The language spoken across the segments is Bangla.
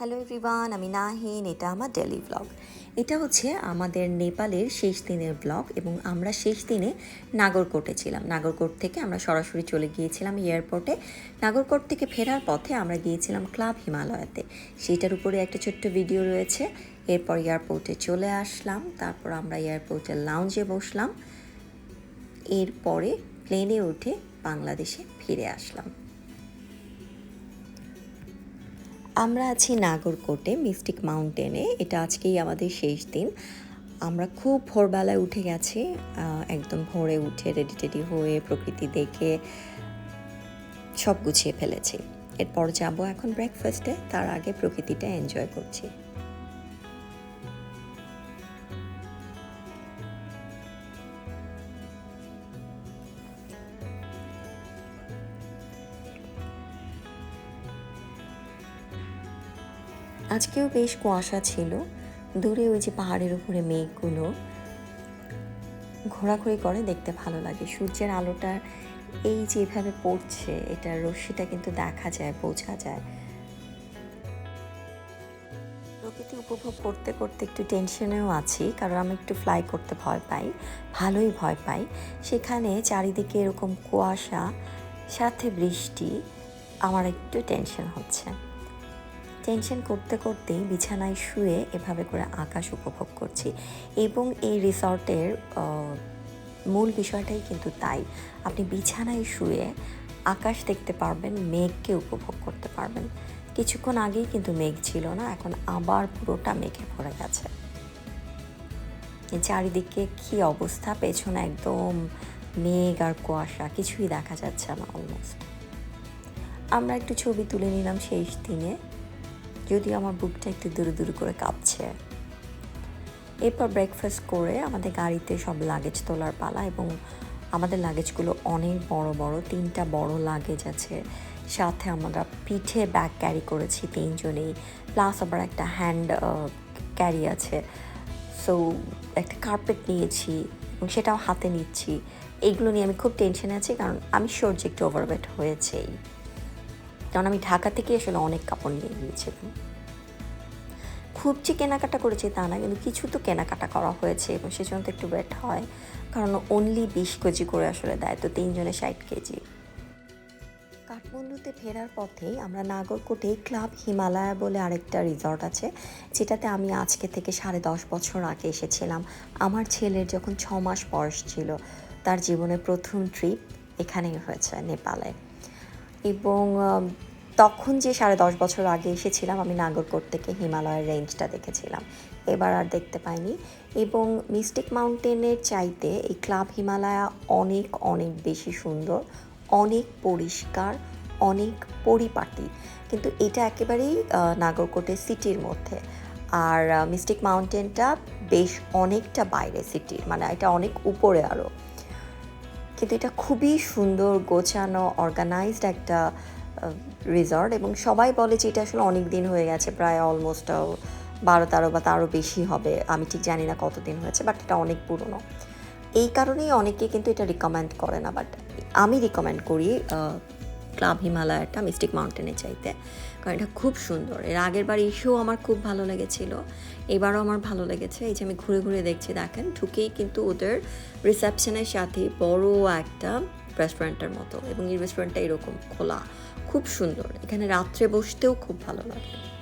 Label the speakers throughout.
Speaker 1: হ্যালো এভরিওয়ান আমি নাহিন, এটা আমার ডেলি ব্লগ এটা হচ্ছে আমাদের নেপালের শেষ দিনের ব্লগ এবং আমরা শেষ দিনে নাগরকোটে ছিলাম। নাগরকোট থেকে আমরা সরাসরি চলে গিয়েছিলাম এয়ারপোর্টে নাগরকোট থেকে ফেরার পথে আমরা গিয়েছিলাম ক্লাব হিমালয়াতে। সেটার উপরে একটা ছোট্ট ভিডিও রয়েছে। এরপর এয়ারপোর্টে চলে আসলাম, তারপর আমরা এয়ারপোর্টের লাউঞ্জে বসলাম। এরপরে প্লেনে উঠে বাংলাদেশে ফিরে আসলাম। আমরা আছি নাগরকোটে, মিস্টিক মাউন্টেনে। এটা আজকেই আমাদের শেষ দিন। আমরা খুব ভোরবেলায় উঠে গেছি একদম ভোরে উঠে রেডি টেডি হয়ে প্রকৃতি দেখে সব গুছিয়ে ফেলেছি। এরপর যাব এখন ব্রেকফাস্টে তার আগে প্রকৃতিটা এনজয় করছি। আজকেও বেশ কুয়াশা ছিল। দূরে ওই যে পাহাড়ের উপরে মেঘগুলো ঘোরাঘুরি করে দেখতে ভালো লাগে। সূর্যের আলোটা এই যেভাবে পড়ছে, এটার রশ্মিটা কিন্তু দেখা যায়, বোঝা যায়। প্রকৃতি উপভোগ করতে করতে একটু টেনশনেও আছি, কারণ আমি একটু ফ্লাই করতে ভয় পাই, ভালোই ভয় পাই। সেখানে চারিদিকে এরকম কুয়াশা, সাথে বৃষ্টি, আমার একটু টেনশন হচ্ছে। টেনশন করতে করতেই বিছানায় শুয়ে এভাবে করে আকাশ উপভোগ করছি। এবং এই রিসর্টের মূল বিষয়টাই কিন্তু তাই। আপনি বিছানায় শুয়ে আকাশ দেখতে পারবেন, মেঘকে উপভোগ করতে পারবেন। কিছুক্ষণ আগেই কিন্তু মেঘ ছিল না, এখন আবার পুরোটা মেঘে ভরে গেছে। চারিদিকে কি অবস্থা? পেছনে একদম মেঘ আর কুয়াশা, কিছুই দেখা যাচ্ছে না অলমোস্ট আমরা একটু ছবি তুলে নিলাম শেষ দিনে। যদিও আমার বুকটা একটু দূরে দূরে করে কাঁপছে। এরপর ব্রেকফাস্ট করে আমাদের গাড়িতে সব লাগেজ তোলার পালা এবং আমাদের লাগেজগুলো অনেক বড় বড়, তিনটা বড় লাগেজ আছে। সাথে আমরা পিঠে ব্যাগ ক্যারি করেছি তিনজনেই। প্লাস আবার একটা হ্যান্ড ক্যারি আছে। সো একটা কার্পেট নিয়েছি এবং সেটাও হাতে নিচ্ছি। এইগুলো নিয়ে আমি খুব টেনশনে আছি কারণ আমি শিওর যে একটু ওভারওয়েট হয়েছেই। কারণ আমি ঢাকা থেকে আসলে অনেক কাপড় নিয়ে গিয়েছিলাম। খুব যে কেনাকাটা করেছি তা না, কিন্তু কিছু তো কেনাকাটা করা হয়েছে এবং সেজন্য তো একটু ওয়েট হয়। কারণ অনলি বিশ কেজি করে আসলে দেয়, তো তিনজনে ষাট কেজি। কাঠমান্ডুতে ফেরার পথেই আমরা নাগরকোটে ক্লাব হিমালয়া বলে আরেকটা রিসর্ট আছে, যেটাতে আমি আজকে থেকে সাড়ে দশ বছর আগে এসেছিলাম। আমার ছেলের যখন ছ মাস বয়স ছিল, তার জীবনের প্রথম ট্রিপ এখানেই হয়েছে, নেপালে। এবং তখন যে সাড়ে দশ বছর আগে এসেছিলাম, আমি নাগরকোট থেকে হিমালয়ের রেঞ্জটা দেখেছিলাম। এবার আর দেখতে পাইনি। এবং মিস্টিক মাউন্টেনের চাইতে এই ক্লাব হিমালয়া অনেক অনেক বেশি সুন্দর, অনেক পরিষ্কার, অনেক পরিপাটি। কিন্তু এটা একেবারেই নাগরকোটের সিটির মধ্যে। আর মিস্টিক মাউন্টেনটা বেশ অনেকটা বাইরে সিটির মানে এটা অনেক উপরে আরও কিন্তু এটা খুবই সুন্দর, গোছানো অর্গানাইজড একটা রিসর্ট এবং সবাই বলে যে এটা আসলে অনেক দিন হয়ে গেছে, প্রায় অলমোস্ট বারো তেরো বা তারও বেশি হবে। আমি ঠিক জানি না কতদিন হয়েছে বাট এটা অনেক পুরনো। এই কারণেই অনেকে কিন্তু এটা রিকমেন্ড করে না বাট আমি রিকমেন্ড করি ক্লাব হিমালয়াটা মিস্টিক মাউন্টেনে চাইতে। কারণ এটা খুব সুন্দর। এর আগের বার এসেও আমার খুব ভালো লেগেছিল। এবারও আমার ভালো লেগেছে। এই যে আমি ঘুরে ঘুরে দেখছি, দেখেন, ঢুকেই কিন্তু ওদের রিসেপশনের সাথে বড় একটা রেস্টুরেন্টের মতো। এবং এই রেস্টুরেন্টটা এরকম খোলা। খুব সুন্দর। এখানে রাত্রে বসতেও খুব ভালো লাগে।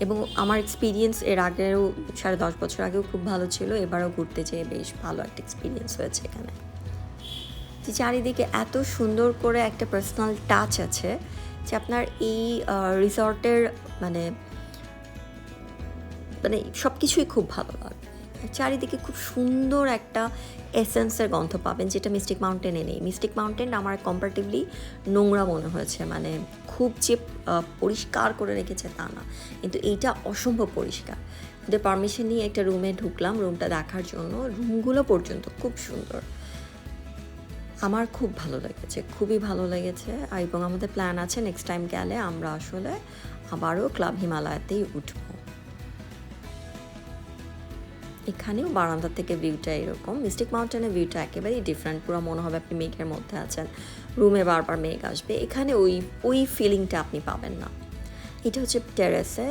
Speaker 1: এবং আমার এক্সপিরিয়েন্স এর আগেও, সাড়ে দশ বছর আগেও খুব ভালো ছিল। এবারও ঘুরতে যেয়ে বেশ ভালো একটা এক্সপিরিয়েন্স হয়েছে এখানে। যে চারিদিকে এত সুন্দর করে একটা পার্সোনাল টাচ আছে যে আপনার এই রিসর্টের মানে মানে সব কিছুই খুব ভালো লাগবে চারিদিকে খুব সুন্দর একটা এসেন্সের গন্ধ পাবেন যেটা মিস্টিক মাউন্টেনে নেই। মিস্টিক মাউন্টেন আমার কম্পারেটিভলি নোংরা মনে হয়েছে মানে খুব যে পরিষ্কার করে রেখেছে তা না। কিন্তু এইটা অসম্ভব পরিষ্কার। ওদের পারমিশন নিয়ে একটা রুমে ঢুকলাম রুমটা দেখার জন্য। রুমগুলো পর্যন্ত খুব সুন্দর। আমার খুব ভালো লেগেছে, খুবই ভালো লেগেছে। এবং আমাদের প্ল্যান আছে নেক্সট টাইম গেলে আমরা আসলে আবারও ক্লাব হিমালয়াতেই উঠবো। এখানেও বারান্দা থেকে ভিউটা এরকম। মিস্টিক মাউন্টেনের ভিউটা একেবারেই ডিফারেন্ট পুরো মনে হবে আপনি মেঘের মধ্যে আছেন। রুমে বারবার মেঘ আসবে। এখানে ওই ওই ফিলিংটা আপনি পাবেন না। এটা হচ্ছে টেরেসে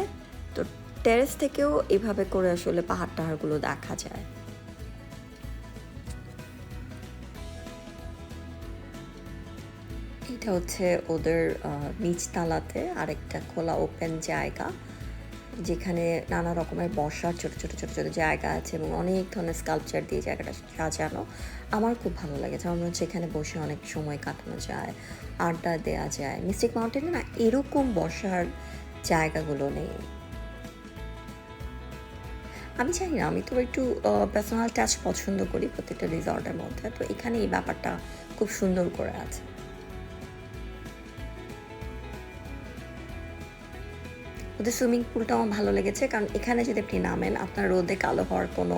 Speaker 1: তো টেরেস থেকেও এভাবে করে আসলে পাহাড় টাহাড়গুলো দেখা যায়। এটা হচ্ছে ওদের নিচতলাতে আরেকটা খোলা ওপেন জায়গা, যেখানে নানা রকমের বসার ছোট ছোট ছোট ছোট জায়গা আছে এবং অনেক ধরনের স্কাল্পচার দিয়ে জায়গাটা সাজানো। আমার খুব ভালো লেগেছে আমার হচ্ছে এখানে বসে অনেক সময় কাটানো যায়, আড্ডা দেওয়া যায়। মিস্টিক মাউন্টেনে না এরকম বসার জায়গাগুলো নেই। আমি জানি না, আমি তো একটু পার্সোনাল টাচ পছন্দ করি প্রত্যেকটা রিসর্টের মধ্যে, তো এখানে এই ব্যাপারটা খুব সুন্দর করে আছে। ওদের সুইমিং পুলটা আমার ভালো লেগেছে। কারণ এখানে যদি আপনি নামেন, আপনার রোদে কালো হওয়ার কোনো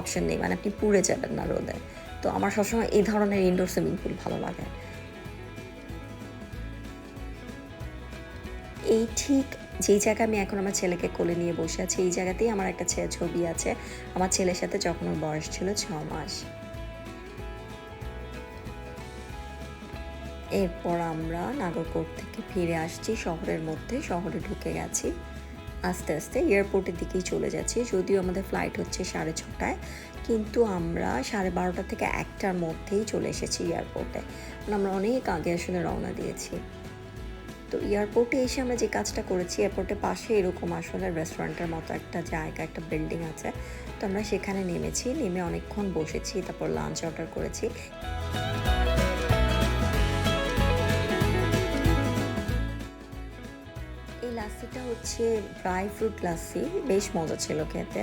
Speaker 1: অপশন নেই। মানে আপনি পুড়ে যাবেন না রোদে। তো আমার সবসময় এই ধরনের ইনডোর সুইমিং পুল ভালো লাগে। এই ঠিক যেই জায়গায় আমি এখন আমার ছেলেকে কোলে নিয়ে বসে আছি, এই জায়গাতেই আমার একটা ছেলে ছবি আছে। আমার ছেলের সাথে যখন ওর বয়স ছিল ছ মাস। এরপর আমরা নাগরকোট থেকে ফিরে আসছি। শহরের মধ্যে, শহরে ঢুকে গেছি। আস্তে আস্তে এয়ারপোর্টের দিকেই চলে যাচ্ছি। যদিও আমাদের ফ্লাইট হচ্ছে সাড়ে ছটায়, কিন্তু আমরা সাড়ে বারোটা থেকে একটার মধ্যেই চলে এসেছি এয়ারপোর্টে। মানে আমরা অনেক আগে আসলে রওনা দিয়েছি। তো এয়ারপোর্টে এসে আমরা যে কাজটা করেছি, এয়ারপোর্টের পাশে এরকম আসলে রেস্টুরেন্টের মতো একটা জায়গা, একটা বিল্ডিং আছে। তো আমরা সেখানে নেমেছি, নেমে অনেকক্ষণ বসেছি, তারপর লাঞ্চ অর্ডার করেছি। এই লাস্সিটা হচ্ছে ড্রাই ফ্রুট লাস্সি বেশ মজা ছিল খেতে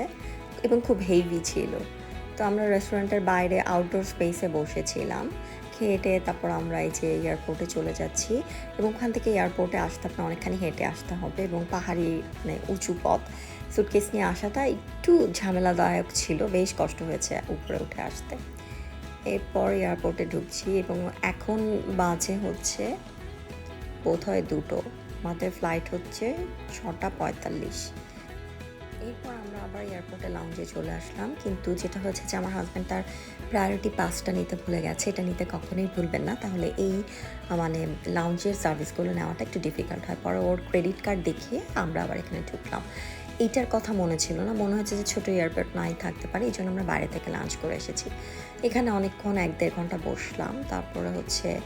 Speaker 1: এবং খুব হেভি ছিল। তো আমরা রেস্টুরেন্টের বাইরে আউটডোর স্পেসে বসেছিলাম টেয়ে তারপর আমরা এই যে এয়ারপোর্টে চলে যাচ্ছি এবং ওখান থেকে এয়ারপোর্টে আসতে আপনার অনেকখানি হেঁটে আসতে হবে এবং পাহাড়ি মানে উঁচু পথ। সুটকেস নিয়ে আসাটা একটু ঝামেলাদায়ক ছিল, বেশ কষ্ট হয়েছে উপরে উঠে আসতে। এরপর এয়ারপোর্টে ঢুকছি এবং এখন বাজে হচ্ছে বোধহয় দুটো। আমাদের ফ্লাইট হচ্ছে ছটা পঁয়তাল্লিশ। এরপর আমরা আবার এয়ারপোর্টে লাউঞ্জে চলে আসলাম। কিন্তু যেটা হচ্ছে যে আমার হাজব্যান্ড তার প্রায়োরিটি পাসটা নিতে ভুলে গেছে। এটা নিতে কখনোই ভুলবেন না। তাহলে এই মানে লাউঞ্জের সার্ভিসগুলো নেওয়াটা একটু ডিফিকাল্ট হয়। পরে ওর ক্রেডিট কার্ড দেখিয়ে আমরা আবার এখানে ঢুকলাম। এইটার কথা মনে ছিল না। মনে হচ্ছে যে ছোটো এয়ারপোর্ট নাই থাকতে পারে। এই জন্য আমরা বাইরে থেকে লাঞ্চ করে এসেছি। এখানে অনেকক্ষণ এক দেড় ঘণ্টা বসলাম। তারপরে হচ্ছে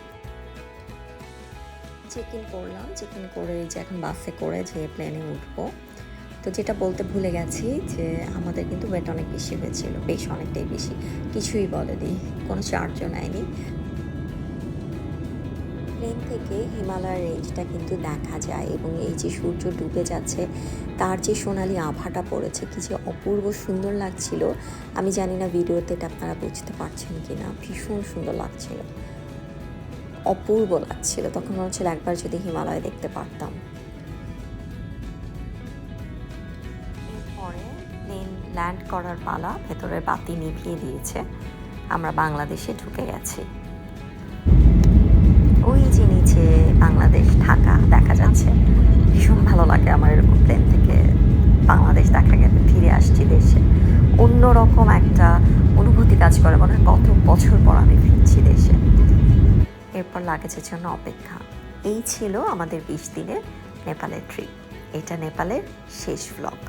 Speaker 1: চেক ইন করলাম চেক ইন করে যে এখন বাসে করে যে প্লেনে উঠবো। তো যেটা বলতে ভুলে গেছি যে আমাদের কিন্তু ওয়েট অনেক বেশি হয়েছিল, বেশ অনেকটাই বেশি। কিছুই বলে বলেনি, কোনো চার্জও নেয়নি। প্লেন থেকে হিমালয় রেঞ্জটা কিন্তু দেখা যায় এবং এই যে সূর্য ডুবে যাচ্ছে, তার যে সোনালি আভাটা পড়েছে, কি যে অপূর্ব সুন্দর লাগছিল। আমি জানি না ভিডিওতে এটা আপনারা বুঝতে পারছেন কি না ভীষণ সুন্দর লাগছিল। অপূর্ব লাগছিল। তখন মনে হচ্ছিল একবার যদি হিমালয় দেখতে পারতাম। প্লেন ল্যান্ড করার পালা ভেতরের বাতি নিভিয়ে দিয়েছে। আমরা বাংলাদেশে ঢুকে গেছি। ওই যে নিচে বাংলাদেশ ঢাকা দেখা যাচ্ছে। ভীষণ ভালো লাগে আমার এরকম প্লেন থেকে বাংলাদেশ দেখা গেলে, ফিরে আসছি দেশে। অন্যরকম একটা অনুভূতি কাজ করে। মনে হয় কত বছর পর আমি ফিরছি দেশে। এরপর লাগেজের জন্য অপেক্ষা। এই ছিল আমাদের বিশ দিনের নেপালের ট্রিপ এটা নেপালের শেষ ব্লগ